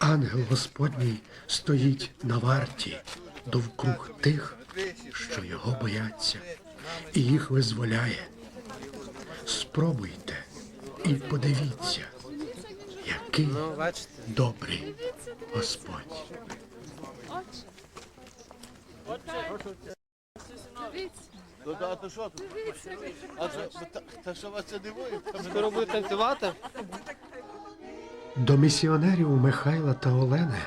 Ангел Господній стоїть на варті довкруг тих, що його бояться, і їх визволяє. Спробуйте і подивіться, який Ну, добрий Господь. Ну, а то що тут? А це, та, та що вас це дивує? Скоро буде танцювати? До місіонерів Михайла та Олени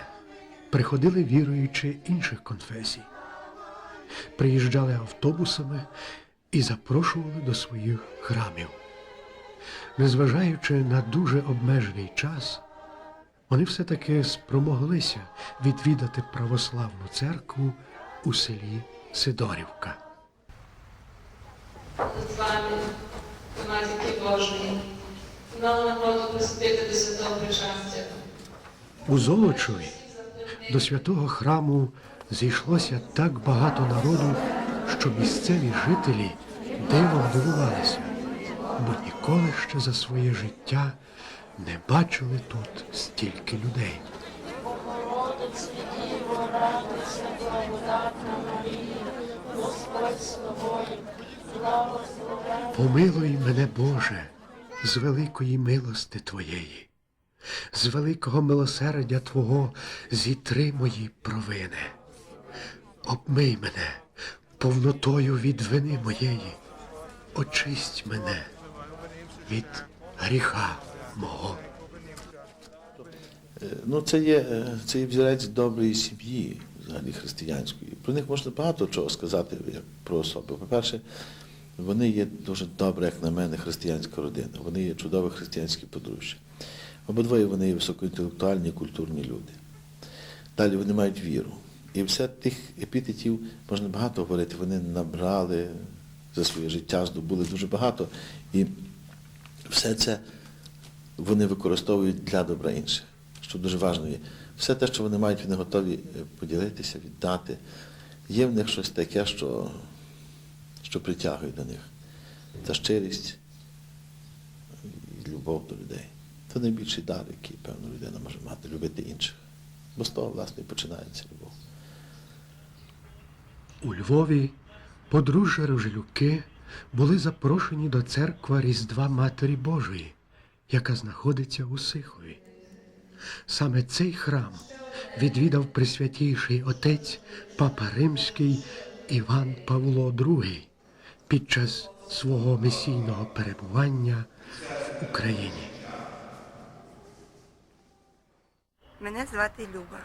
приходили віруючі інших конфесій. Приїжджали автобусами і запрошували до своїх храмів. Незважаючи на дуже обмежений час, вони все-таки спромоглися відвідати православну церкву у селі Сидорівка. з вами, Божої, мала нагоду приступити до святого причастя. У Золочеві до святого храму зійшлося так багато народу, що місцеві жителі дивом дивувалися, бо ніколи ще за своє життя не бачили тут стільки людей. Помилуй мене, Боже, з великої милости Твоєї, з великого милосердя Твого зітри мої провини. Обмий мене повнотою від вини моєї, очисть мене від гріха мого. Е, Ну, це є, е, це є взірець доброї сім'ї, взагалі християнської. Про них можна багато чого сказати, як про особи. По-перше, вони є дуже добра, як на мене, християнська родина. Вони є чудові християнські подружжя. Обидвоє вони є високоінтелектуальні, культурні люди. Далі вони мають віру. І все тих епітетів можна багато говорити. Вони набрали за своє життя, здобули дуже багато. І все це вони використовують для добра інших, що дуже важливо є. Все те, що вони мають, вони готові е, поділитися, віддати. Є в них щось таке, що, що притягує до них. Та щирість і любов до людей. Це найбільший дар, який, певно, людина може мати, любити інших. Бо з того, власне, і починається любов. У Львові подружжя Рожелюки були запрошені до церкви Різдва Матері Божої, яка знаходиться у Сихові. Саме цей храм відвідав Пресвятійший отець Папа Римський Іван Павло II під час свого місійного перебування в Україні. Мене звати Люба.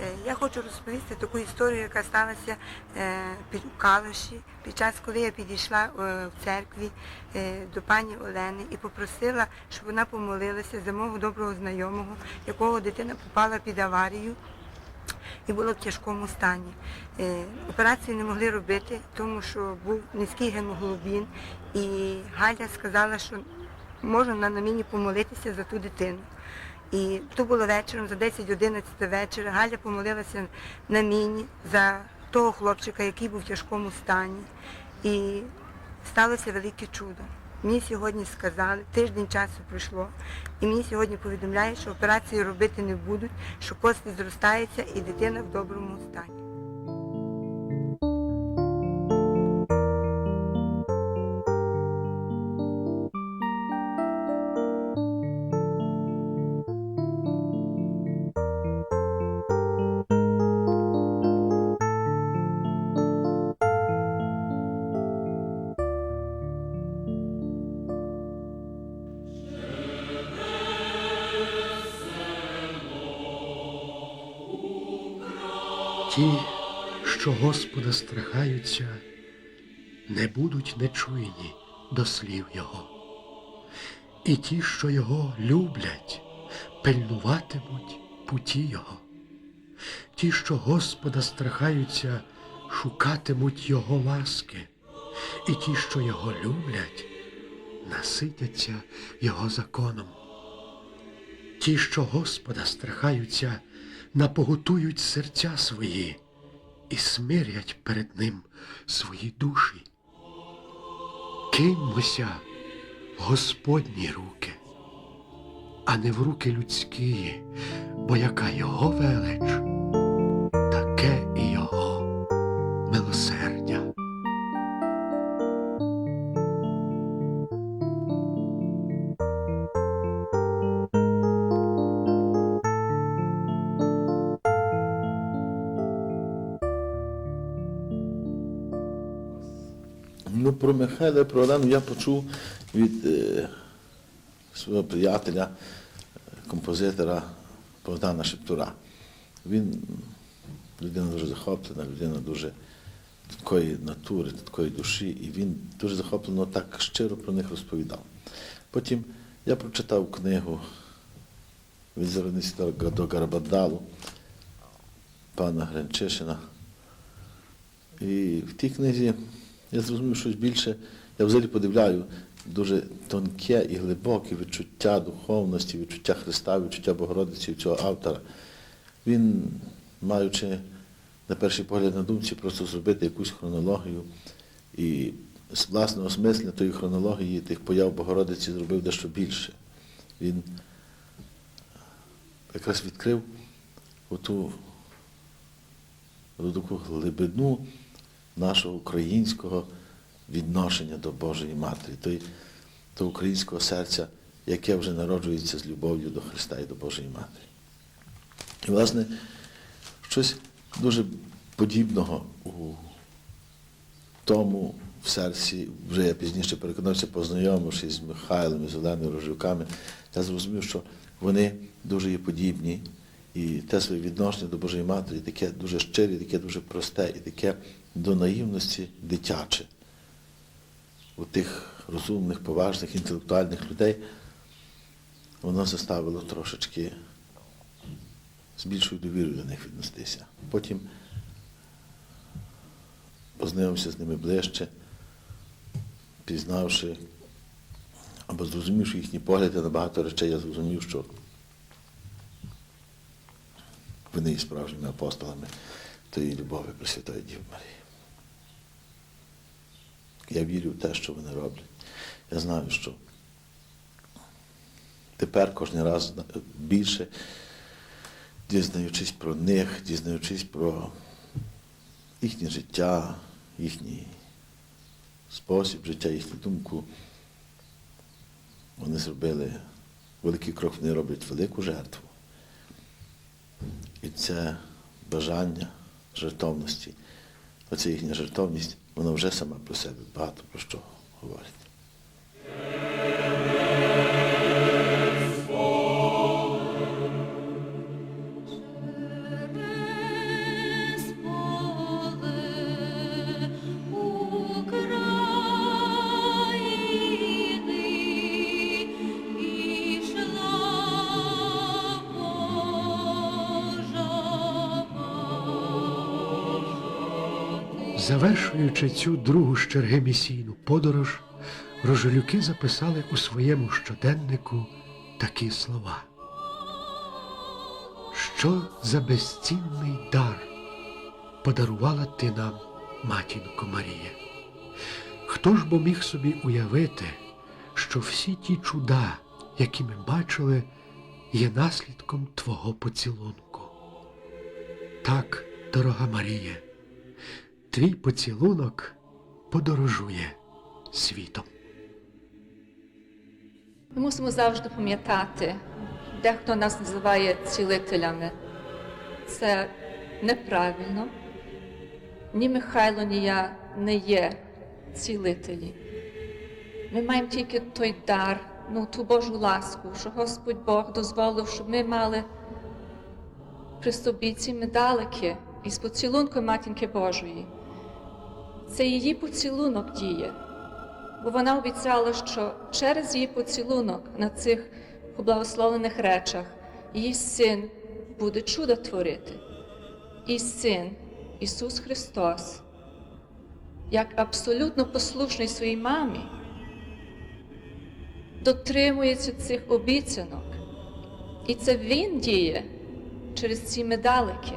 Е, Я хочу розповісти таку історію, яка сталася е, під Калуші, під час, коли я підійшла е, в церкві до пані Олени і попросила, щоб вона помолилася за мого доброго знайомого, якого дитина попала під аварію і була в тяжкому стані. Е, Операцію не могли робити, тому що був низький гемоглобін, і Галя сказала, що можна на мені помолитися за ту дитину. І то було вечором, за 10-11 вечора. Галя помолилася на міні за того хлопчика, який був в тяжкому стані. І сталося велике чудо. Мені сьогодні сказали, тиждень часу пройшло, і мені сьогодні повідомляють, що операції робити не будуть, що кости зростаються і дитина в доброму стані. Ті, що Господа страхаються, не будуть нечуйні до слів Його. І ті, що Його люблять, пильнуватимуть путі Його. Ті, що Господа страхаються, шукатимуть Його ласки, і ті, що Його люблять, наситяться Його законом. Ті, що Господа страхаються, напоготують серця свої і смирять перед Ним свої душі. Киньмося в Господні руки, а не в руки людські, бо яка його велич, таке і його милосердя. Про Михайла про я почув від е, свого приятеля, композитора Богдана Шептура. Він людина дуже захоплена, людина дуже такої натури, такої душі, і він дуже захоплено так щиро про них розповідав. Потім я прочитав книгу від Зелениця до Гарабадалу пана Гренчишина. І в тій книзі я зрозумів щось більше. Я взагалі подивляю дуже тонке і глибоке відчуття духовності, відчуття Христа, відчуття Богородиці цього автора. Він, маючи на перший погляд на думці, просто зробити якусь хронологію і з власного осмислення тої хронології, тих появ Богородиці зробив дещо більше. Він якраз відкрив оту таку глибину нашого українського відношення до Божої Матері, той, того українського серця, яке вже народжується з любов'ю до Христа і до Божої Матері. І, власне, щось дуже подібного у тому в серці, вже я пізніше переконався, познайомившись з Михайлом і з Оленою Рожівками, я зрозумів, що вони дуже є подібні. І те своє відношення до Божої Матері таке дуже щире, таке дуже просте і таке до наївності дитяче. У тих розумних, поважних, інтелектуальних людей воно заставило трошечки з більшою довірою до них віднестися. Потім познайомився з ними ближче, пізнавши або зрозумівши їхні погляди на багато речей, я зрозумів, що вони є справжніми апостолами тої любові Пресвятої Діви Марії. Я вірю в те, що вони роблять. Я знаю, що тепер кожен раз більше, дізнаючись про них, дізнаючись про їхнє життя, їхній спосіб життя, їхню думку, вони зробили великий крок, вони роблять велику жертву. І це бажання жертовності, оця їхня жертовність, вона вже сама про себе багато про що говорить. Завершуючи цю другу з черги місійну подорож, рожелюки записали у своєму щоденнику такі слова. Що за безцінний дар подарувала ти нам, матінко Марія? Хто ж бо міг собі уявити, що всі ті чуда, які ми бачили, є наслідком Твого поцілунку? Так, дорога Марія, твій поцілунок подорожує світом. Ми мусимо завжди пам'ятати, дехто нас називає цілителями. Це неправильно. Ні Михайло, ні я не є цілителі. Ми маємо тільки той дар, ну, ту Божу ласку, що Господь Бог дозволив, щоб ми мали при собі ці медалики із поцілунком Матінки Божої. Це її поцілунок діє. Бо вона обіцяла, що через її поцілунок на цих поблагословлених речах її син буде чудо творити. І син Ісус Христос, як абсолютно послушний своїй мамі, дотримується цих обіцянок. І це Він діє через ці медалики.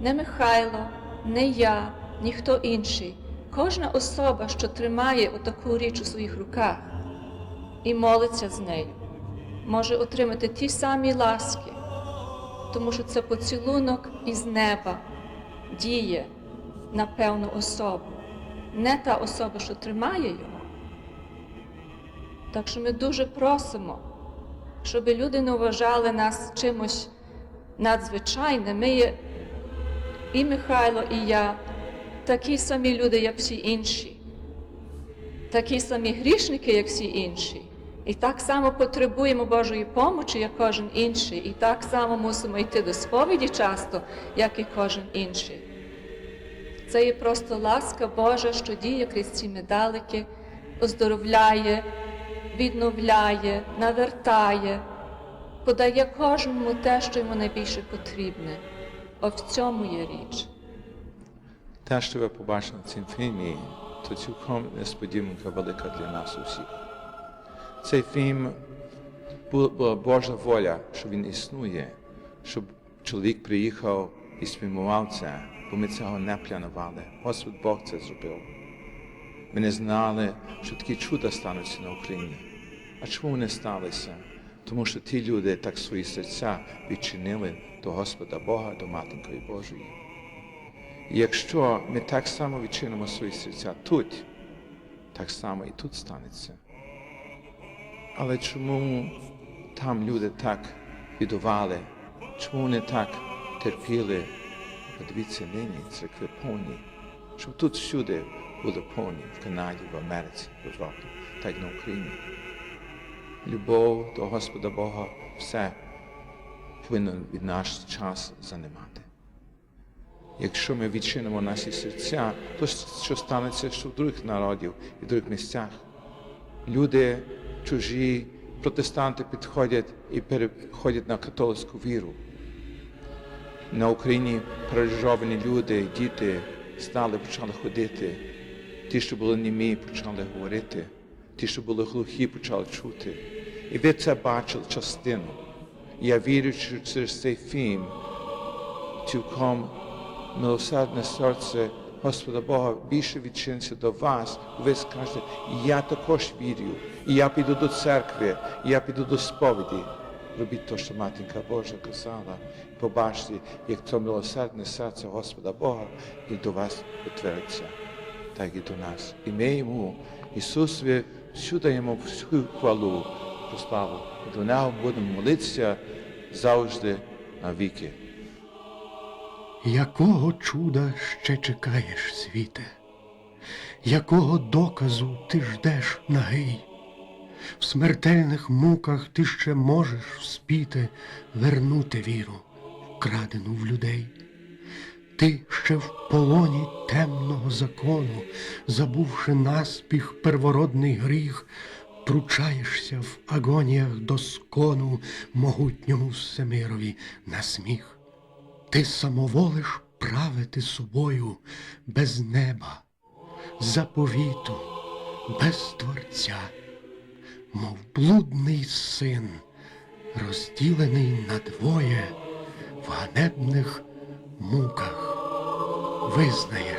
Не Михайло, не я, ніхто інший. Кожна особа, що тримає отаку річ у своїх руках і молиться з нею, може отримати ті самі ласки, тому що це поцілунок із неба діє на певну особу, не та особа, що тримає його. Так що ми дуже просимо, щоб люди не вважали нас чимось надзвичайним. Ми є і Михайло, і я такі самі люди, як всі інші, такі самі грішники, як всі інші. І так само потребуємо Божої помочі, як кожен інший, і так само мусимо йти до сповіді часто, як і кожен інший. Це є просто ласка Божа, що діє крізь ці медалики, оздоровляє, відновляє, навертає, подає кожному те, що йому найбільше потрібне. О в цьому є річ. Те, що ви побачили в цьому фільмі, то цілком несподіванка велика для нас усіх. Цей фільм була Божа воля, що він існує, щоб чоловік приїхав і сфільмував це, бо ми цього не планували. Господь Бог це зробив. Ми не знали, що такі чуда стануться на Україні. А чому вони сталися? Тому що ті люди так свої серця відчинили до Господа Бога, до Матінкої Божої. Якщо ми так само відчинимо свої серця тут, так само і тут станеться. Але чому там люди так бідували? Чому вони так терпіли? Подивіться нині, церкви повні. Щоб тут всюди були повні, в Канаді, в Америці, в Європі, так і на Україні. Любов до Господа Бога все повинно від наш час занимати. Якщо ми відчинимо наші серця, то що станеться що в других народів і в других місцях? Люди чужі, протестанти підходять і переходять на католицьку віру. На Україні пережовані люди, діти стали, почали ходити. Ті, що були німі, почали говорити. Ті, що були глухі, почали чути. І ви це бачили частину. Я вірю, що через цей фільм цілком милосердне серце Господа Бога більше відчиниться до вас, ви скажете, я також вірю, і я піду до церкви, і я піду до сповіді. Робіть те, що Матінка Божа казала, і побачите, як то милосердне серце Господа Бога і до вас утвердиться, так і до нас. І ми йому, Ісусові, всюди йому всю хвалу, прославу. До нього будемо молитися завжди на віки. Якого чуда ще чекаєш, світе? Якого доказу ти ждеш нагий? В смертельних муках ти ще можеш вспіти вернути віру, вкрадену в людей. Ти ще в полоні темного закону, забувши наспіх первородний гріх, пручаєшся в агоніях до скону могутньому всемирові на сміх. Ти самоволиш правити собою без неба, заповіту, без Творця, мов блудний син, розділений на двоє в ганебних муках, визнає